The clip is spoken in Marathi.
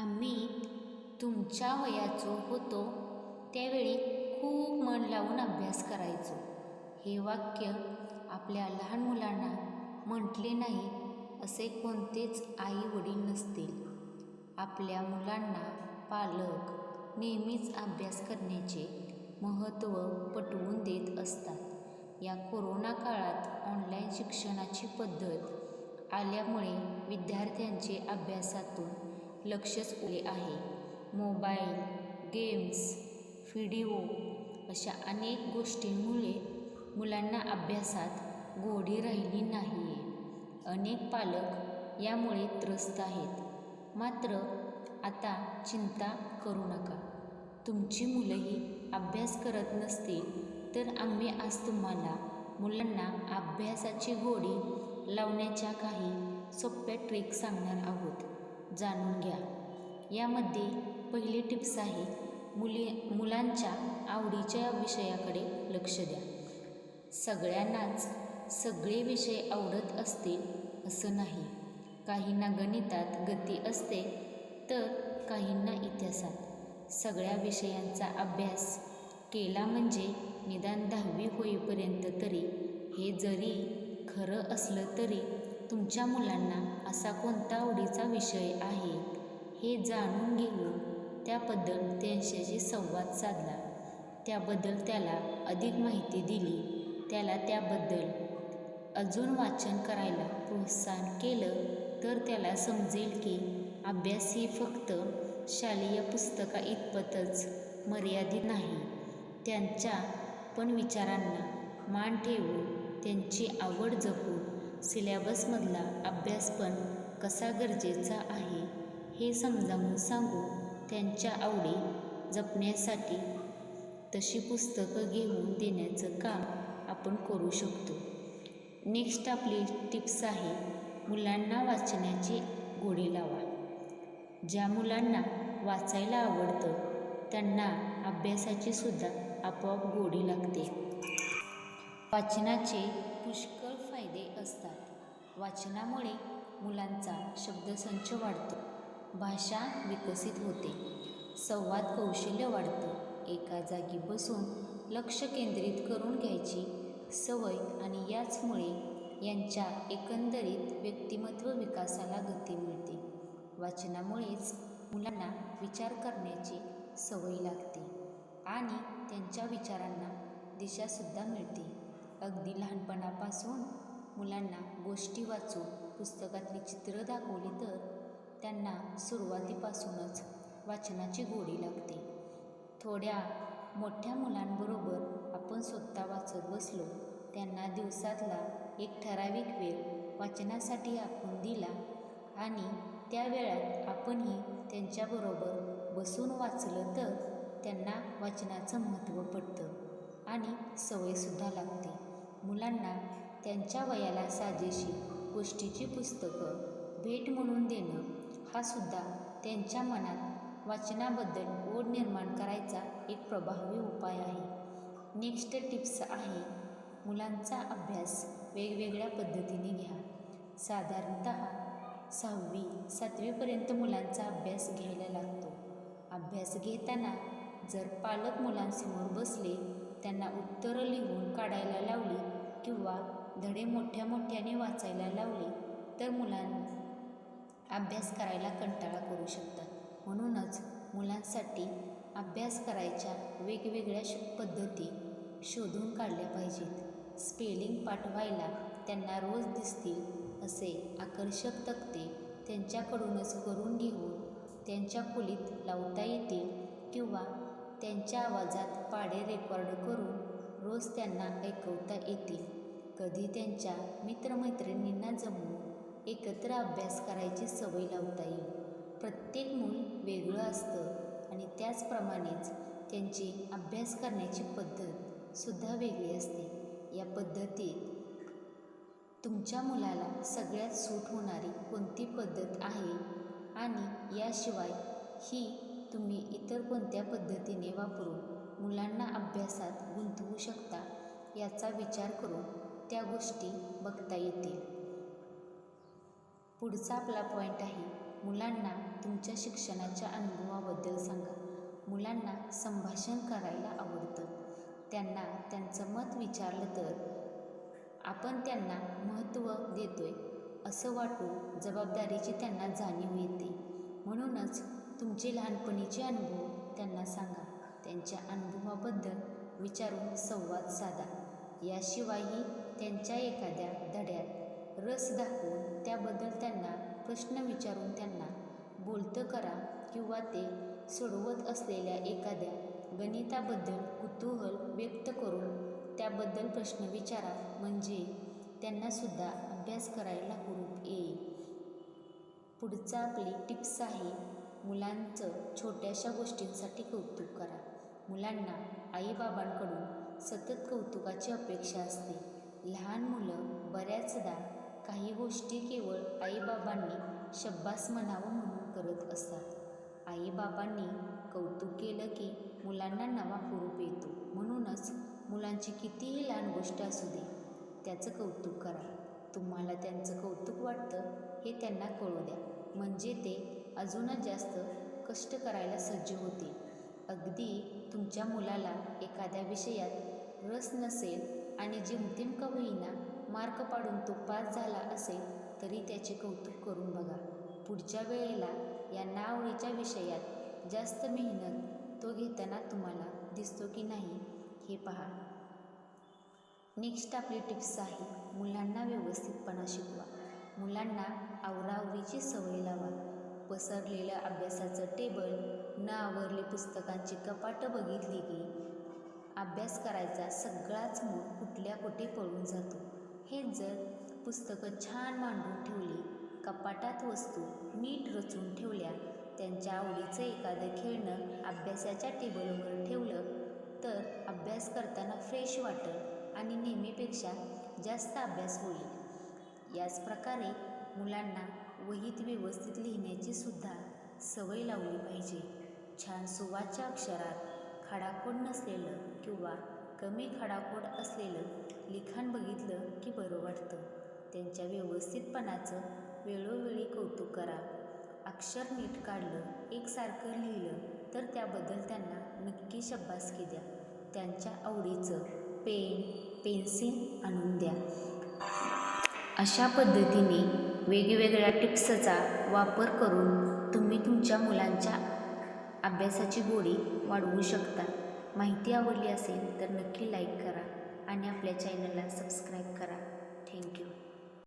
आम्ही तुमच्या वयाचो होतो त्यावेळी खूप मन लावून अभ्यास करायचो. हे वाक्य आपल्या लहान मुलांना म्हटले नाही असे कोणतेच आई वडील नसतील. आपल्या मुलांना पालक नेहमीच अभ्यास करण्याचे महत्त्व पटवून देत असतात. या कोरोना काळात ऑनलाईन शिक्षणाची पद्धत आल्यामुळे विद्यार्थ्यांचे अभ्यासातून लक्षच उरले आहे. मोबाईल गेम्स व्हिडिओ अशा अनेक गोष्टींमुळे मुलांना अभ्यासात गोडी राहिली नाही आहे अनेक पालक यामुळे त्रस्त आहेत. मात्र आता चिंता करू नका. तुमची मुलंही अभ्यास करत नसतील तर आम्ही आज तुम्हाला मुलांना अभ्यासाची गोडी लावण्याच्या काही सोप्या ट्रिक सांगणार आहोत. जाणून घ्या. यामध्ये पहिली टिप्स आहे मुली मुलांच्या आवडीच्या विषयाकडे लक्ष द्या. सगळ्यांनाच सगळे विषय आवडत असतील असं नाही. काहींना गणितात गती असते तर काहींना इतिहासात. सगळ्या विषयांचा अभ्यास केला म्हणजे निदान दहावी होईपर्यंत तरी हे जरी खरं असलं तरी तुमच्या मुलांना असा कोणता आवडीचा विषय आहे हे जाणून घेऊन त्याबद्दल त्यांच्याशी संवाद साधला. त्याबद्दल त्याला अधिक माहिती दिली. त्याला त्याबद्दल अजून वाचन करायला प्रोत्साहन केलं तर त्याला समजेल की अभ्यास ही फक्त शालेय पुस्तका इतपतच मर्यादित नाही. त्यांच्या पण विचारांना मान ठेवून त्यांची आवड जपून सिलॅबसमधला अभ्यास पण कसा गरजेचा आहे हे समजावून सांगू त्यांच्या आवडी जपण्यासाठी तशी पुस्तकं घेऊन देण्याचं काम आपण करू शकतो. नेक्स्ट आपली टिप्स आहे मुलांना वाचण्याची गोडी लावा. ज्या मुलांना वाचायला आवडतं त्यांना अभ्यासाची सुद्धा आपोआप गोडी लागते. वाचनाचे पुष्कळ वाचनामुळे मुलांचा शब्दसंच वाढतो. भाषा विकसित होते. संवाद कौशल्य वाढतं. एका जागी बसून लक्ष केंद्रित करून घ्यायची सवय आणि याचमुळे यांच्या एकंदरीत व्यक्तिमत्व विकासाला गती मिळते. वाचनामुळेच मुलांना विचार करण्याची सवय लागते आणि त्यांच्या विचारांना दिशासुद्धा मिळते. अगदी लहानपणापासून मुलांना गोष्टी वाचून पुस्तकातली चित्र दाखवली तर त्यांना सुरुवातीपासूनच वाचनाची गोडी लागते. थोड्या मोठ्या मुलांबरोबर आपण स्वतः वाचत बसलो त्यांना दिवसातला एक ठराविक वेळ वाचनासाठी आपण दिला आणि त्या वेळात आपणही त्यांच्याबरोबर बसून वाचलं तर त्यांना वाचनाचं महत्त्व पडतं आणि सवयसुद्धा लागते. मुलांना त्यांच्या वयाला साजेशी गोष्टीची पुस्तकं भेट म्हणून देणं हा सुद्धा त्यांच्या मनात वाचनाबद्दल ओढ निर्माण करायचा एक प्रभावी उपाय आहे. नेक्स्ट टिप्स आहे मुलांचा अभ्यास वेगवेगळ्या पद्धतीने घ्या. साधारणत सहावी सातवीपर्यंत मुलांचा अभ्यास घ्यायला लागतो. अभ्यास घेताना जर पालक मुलांसमोर बसले त्यांना उत्तरं लिहून काढायला लावली किंवा धडे मोठ्या मोठ्याने वाचायला लावले तर मुलांना अभ्यास करायला कंटाळा करू शकतात. म्हणूनच मुलांसाठी अभ्यास करायच्या वेगवेगळ्या श पद्धती शोधून काढल्या पाहिजेत. स्पेलिंग पाठवायला त्यांना रोज दिसतील असे आकर्षक तक्ते त्यांच्याकडूनच करून घेऊन त्यांच्या खोलीत लावता येतील किंवा त्यांच्या आवाजात पाडे रेकॉर्ड करून रोज त्यांना ऐकवता येतील. कधी त्यांच्या मित्रमैत्रिणींना जमवून एकत्र अभ्यास करायची सवय लावता येईल. प्रत्येक मूल वेगळं असतं आणि त्याचप्रमाणेच त्यांची अभ्यास करण्याची पद्धतसुद्धा वेगळी असते. या पद्धतीत तुमच्या मुलाला सगळ्यात सूट होणारी कोणती पद्धत आहे? आणि याशिवाय ही तुम्ही इतर कोणत्या पद्धतीने वापरून मुलांना अभ्यासात गुंतवू शकता याचा विचार करून त्या गोष्टी बघता येतील. पुढचा आपला पॉईंट आहे मुलांना तुमच्या शिक्षणाच्या अनुभवाबद्दल सांगा. मुलांना संभाषण करायला आवडतं. त्यांना त्यांचं मत विचारलं तर आपण त्यांना महत्त्व देतोय असं वाटून जबाबदारीची त्यांना जाणीव येते. म्हणूनच तुमचे लहानपणीचे अनुभव त्यांना सांगा. त्यांच्या अनुभवाबद्दल विचारून संवाद साधा. याशिवायही त्यांच्या एखाद्या धड्यात रस दाखवून त्याबद्दल त्यांना प्रश्न विचारून त्यांना बोलतं करा किंवा ते सोडवत असलेल्या एखाद्या गणिताबद्दल कुतूहल व्यक्त करून त्याबद्दल प्रश्न विचारा म्हणजे त्यांनासुद्धा अभ्यास करायला हुरूप येईल. पुढचा आपली टिप्स आहे मुलांचं छोट्याशा गोष्टींसाठी कौतुक करा. मुलांना आईबाबांकडून सतत कौतुकाची अपेक्षा असते. लहान मुलं बऱ्याचदा काही गोष्टी केवळ आईबाबांनी शब्बास म्हणावं म्हणून करत असतात. आईबाबांनी कौतुक केलं की मुलांना नवा हुरूप येतो. म्हणूनच मुलांची कितीही लहान गोष्ट असू दे त्याचं कौतुक करा. तुम्हाला त्यांचं कौतुक वाटतं हे त्यांना कळू द्या. म्हणजे ते अजूनच जास्त कष्ट करायला सज्ज होते अगदी तुमच्या मुलाला एखाद्या विषयात रस नसेल आणि जेमतेम का होईना मार्क पाडून तो पास झाला असेल तरी त्याचे कौतुक करून बघा. पुढच्या वेळेला या नावडीच्या विषयात जास्त मेहनत तो घेताना तुम्हाला दिसतो की नाही हे पहा. नेक्स्ट आपली टिप्स आहे मुलांना व्यवस्थितपणा शिकवा. मुलांना आवराआवरीची सवय लावा. पसरलेलं अभ्यासाचं टेबल न आवरली पुस्तकांची कपाटं बघितली की अभ्यास करायचा सगळाच मूळ कुठल्या कुठे पळून जातो. हे जर पुस्तकं छान मांडून ठेवली कपाटात वस्तू नीट रचून ठेवल्या त्यांच्या आवडीचं एखादं खेळणं अभ्यासाच्या टेबलवर ठेवलं तर अभ्यास करताना फ्रेश वाटेल आणि नेहमीपेक्षा जास्त अभ्यास होईल. याच प्रकारे मुलांना वहीत व्यवस्थित लिहिण्याची सुद्धा सवय लावली पाहिजे. छान सुवाच्या अक्षरात खाडाखोड नसलेलं किंवा कमी खाडाखोड असलेलं लिखाण बघितलं की बरं वाटतं. त्यांच्या व्यवस्थितपणाचं वेळोवेळी कौतुक करा. अक्षर नीट काढलं एकसारखं लिहिलं तर त्याबद्दल त्यांना नक्की शब्बासकी द्या. त्यांच्या आवडीचं पेन पेन्सिल आणून द्या. अशा पद्धतीने वेगवेगळ्या टिप्सचा वापर करून तुम्ही तुमच्या मुलांच्या अभ्यासाची गोडी वाढवू शकता. माहिती आवडली असेल तर नक्की लाईक करा आणि आपल्या चॅनलला सबस्क्राईब करा. थँक्यू.